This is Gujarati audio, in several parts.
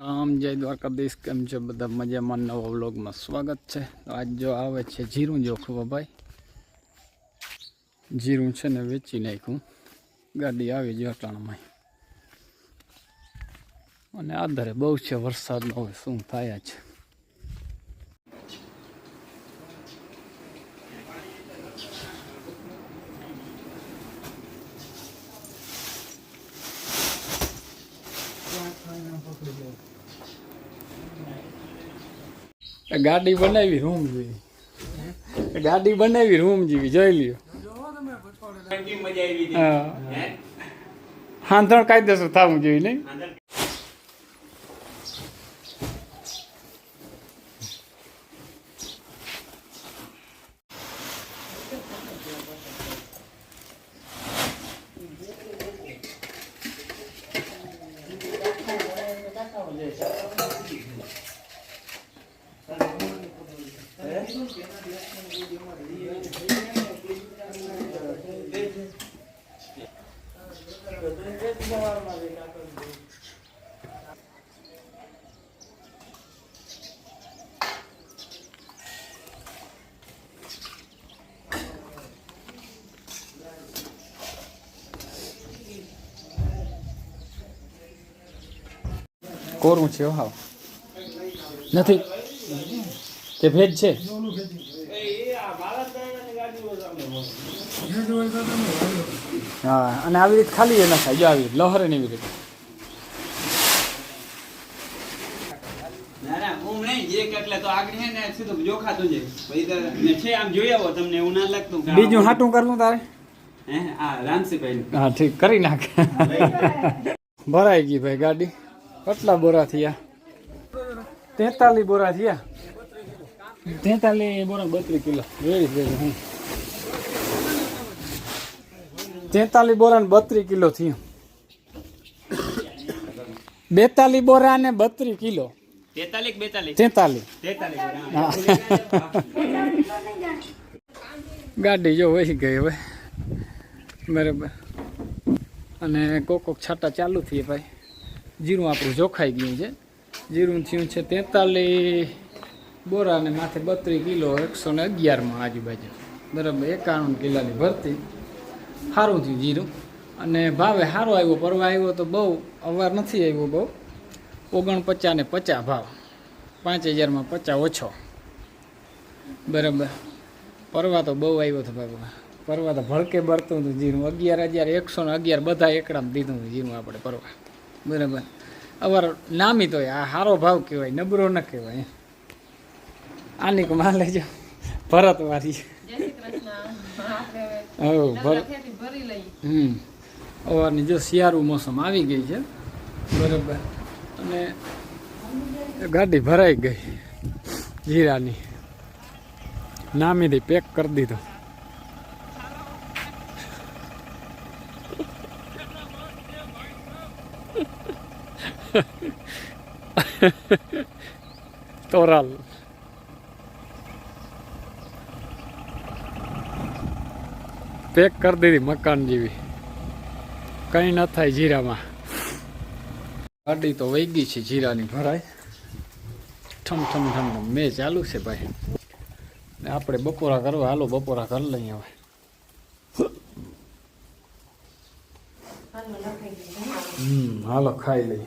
રામ જય દ્વારકાધીશ, કેમ છો બધા? મજામાં નવા વ્લોગમાં સ્વાગત છે. આજ જો આવે છે જીરું જોખવા ભાઈ? જીરું છે ને વેચી નાખ્યું. ગાડી આવી જટાણમાં અને આધારે બહુ છે વરસાદનો, હવે શું થાય છે? ગાડી બનાવી રૂમ જેવી. ગાડી બનાવી રૂમ જેવી જોઈ લ્યો. હા. હાંધણ કાયદેસર થવું જોઈએ નહીં? કોરું છે હાવ નથી. તે ભેજ છે? હા અને આવી રીતે ખાલી એના થાય. જો આવી રીતે લહરે ને એવી રીતે. બીજું હાટું કરવું તારે? હા ઠીક કરી નાખ. ભરાઈ ગઈ ભાઈ ગાડી. કેટલા બોરા થયા? તેતાલીસ બોરા થયા. તેતાલીસ બોરા બત્રીસ કિલો. વેરી વેરી હું તેતાલીસ બોરા ને બત્રીસ કિલો થયું. બેતાલીસ બોરા ને બત્રીસ કિલો. તેતાલીસ બેતાલીસ. તેતાલીસ. તેતાલીસ ગાડી જો વહી ગઈ હવે. બરાબર. અને કોક કોક છાટા ચાલુ થઈ ભાઈ. જીરું આપણું જોખાઈ ગયું છે. જીરું થયું છે તેતાલીસ. બોરા અને માથે બત્રીસ કિલો, એકસો ને અગિયારમાં આજુબાજુ. બરાબર, એકાણું કિલ્લાની ભરતી. સારું થયું જીરું. અને ભાવે સારો આવ્યો, પરવા આવ્યો તો બહુ, અવાર નથી આવ્યો બહુ. ઓગણપચાસ ને પચાસ ભાવ. પાંચ હજારમાં પચાસ ઓછો. બરાબર. પરવા તો બહુ આવ્યો હતો ભાઈ પરવા તો ભડકે ભરતું હતું જીરું. અગિયાર હજાર, એકસો ને અગિયાર બધા એકડામાં દીધું હતું જીરું આપણે પરવા. બરાબર. અવાર નામી તો આ સારો ભાવ કહેવાય નબરો ન કહેવાય. આની કો માં લેજો. ભરત વાળી ભરત હમ. અવારની જો શિયાળું મોસમ આવી ગઈ છે બરાબર. અને ગાડી ભરાઈ ગઈ જીરાની નામી નામીથી પેક કરી દીધો. તોરાલ પેક કરી દીધી મકાન જેવી. કંઈ ન થાય જીરામાં. ગાડી તો વહી ગઈ છે જીરાની ભરાય. ઠમ ઠમ ઠમ ઠમ. મેં ચાલુ છે ભાઈ. ને આપણે બપોરા કરવા. હાલો બપોરા કરી લઈએ હવે. હમ હાલો ખાઈ લઈએ.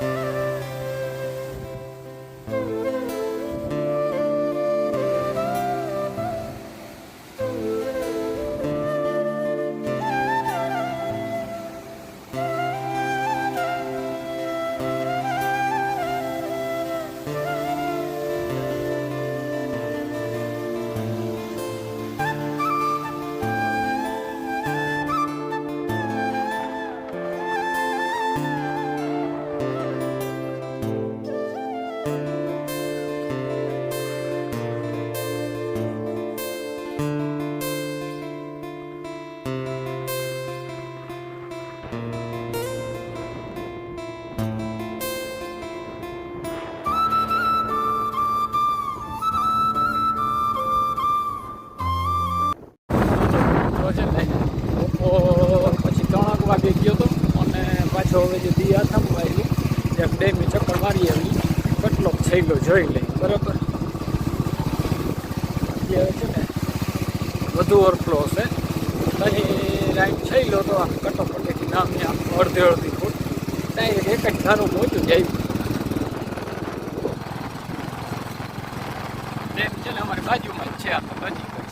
વાહ. તો કેટલોક ગયો જોઈ લઈ બરાબર. જે છે ને વધુ ઓવરફ્લો હશે. અહીં લાઈન થઈ લો તો આમ કટોકટીથી નામ આમ અડધી અડધી ફૂટ. ડાયરેક્ટ એક જ ધારું પહોંચ્યું જાય. ડેમ છે ને અમારી બાજુમાં જ છે આ તો નજીક જ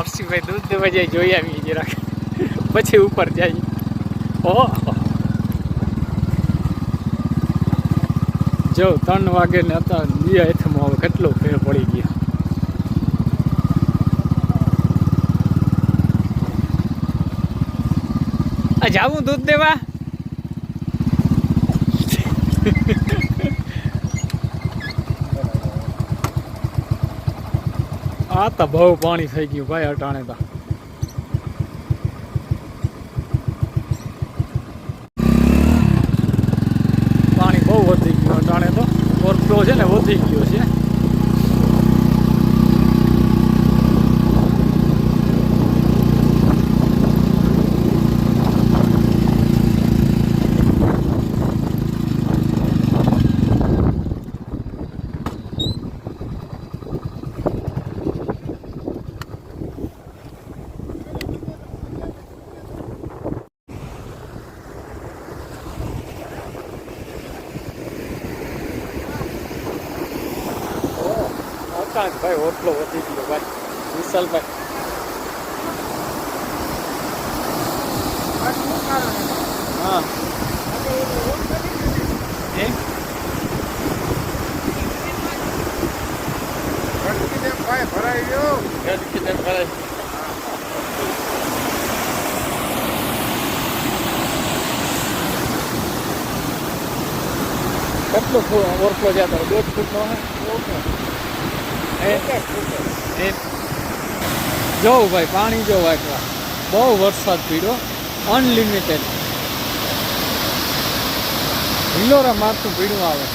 હર્ષિભાઈ દૂધ દેવા જાય જોઈ આવીએ જરાક. પછી ઉપર જાય ઓ જો, ત્રણ વાગે ને હતા, બે હેઠમાં હવે કેટલો ફેર પડી ગયો. આ જાવું દૂધ દેવા? આ તો બહુ પાણી થઈ ગયું ભાઈ અટાણે તો. પાણી બહુ વધી ગયું અટાણે તો. ઓવરફ્લો છે ને વધી ગયો છે અટાણે ભાઈ ઓટલો વધી ગયો ભાઈ. વિશાલભાઈ. હા. ભરાઈ ગયો ભરાય. કેટલો ઓવરફ્લો જ્યાં તારો? ફૂટ નો હે? એ ભાઈ, પાણી જો વાંચવા બહુ વરસાદ પીડ્યો અનલિમિટેડ હિલોરા મારતું પીડું આવે.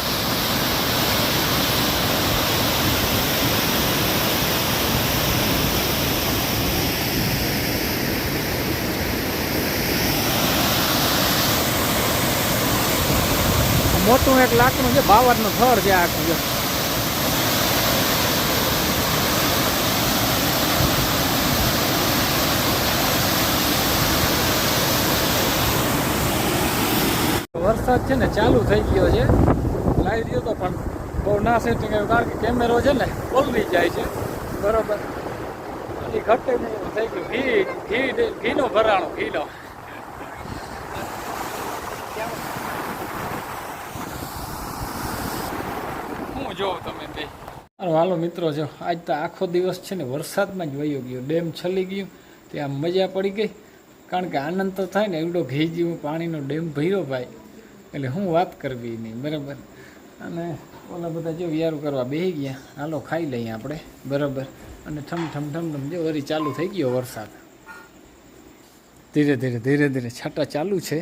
મોટું એક લાકડું છે બાવરનું થર છે આખું. વરસાદ છે ને ચાલુ થઈ ગયો છે. લાવી દીધો તો પણ બહુ ના સેટિંગ કારણ કે કેમેરો છે ને પલળી જાય છે. બરોબર. હજી ઘટે થઈ ગયું. ઘી ઘી ઘીનો ભરાણો ઘીનો હું જોઉં તમે બે. હાલો મિત્રો, જો આજ તો આખો દિવસ છે ને વરસાદમાં જ વયો ગયો. ડેમ છલી ગયું, ત્યાં મજા પડી ગઈ. કારણ કે આનંદ તો થાય ને, એવડો ઘી જેવું પાણીનો ડેમ ભર્યો ભાઈ. એટલે હું વાત કરવી નહીં બરાબર? અને ઓલા બધા જો વિયારું કરવા બેસી ગયા હાલો ખાઈ લઈએ આપણે બરાબર? અને ઠમ ઠમ ઠમ ઠમ જો વળી ચાલુ થઈ ગયો વરસાદ. ધીરે ધીરે ધીરે ધીરે છાંટા ચાલુ છે.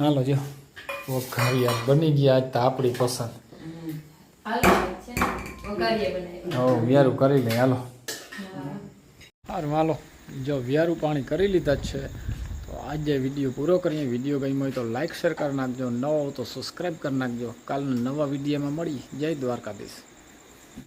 હાલો જો. વઘારિયા બની ગયા આજ તો આપણી પસંદ. હાલો વ્યારું કરી લઈએ હાલો. સારું હાલો. જો વ્યારું પાણી કરી લીધા જ છે, તો આજે વીડિયો પૂરો કરીએ. વીડિયો ગમ્યો હોય તો લાઈક શેર કરી નાખજો. નવો તો સબસ્ક્રાઈબ કરી નાખજો. કાલના નવા વિડીયોમાં મળી જય દ્વારકાધીશ.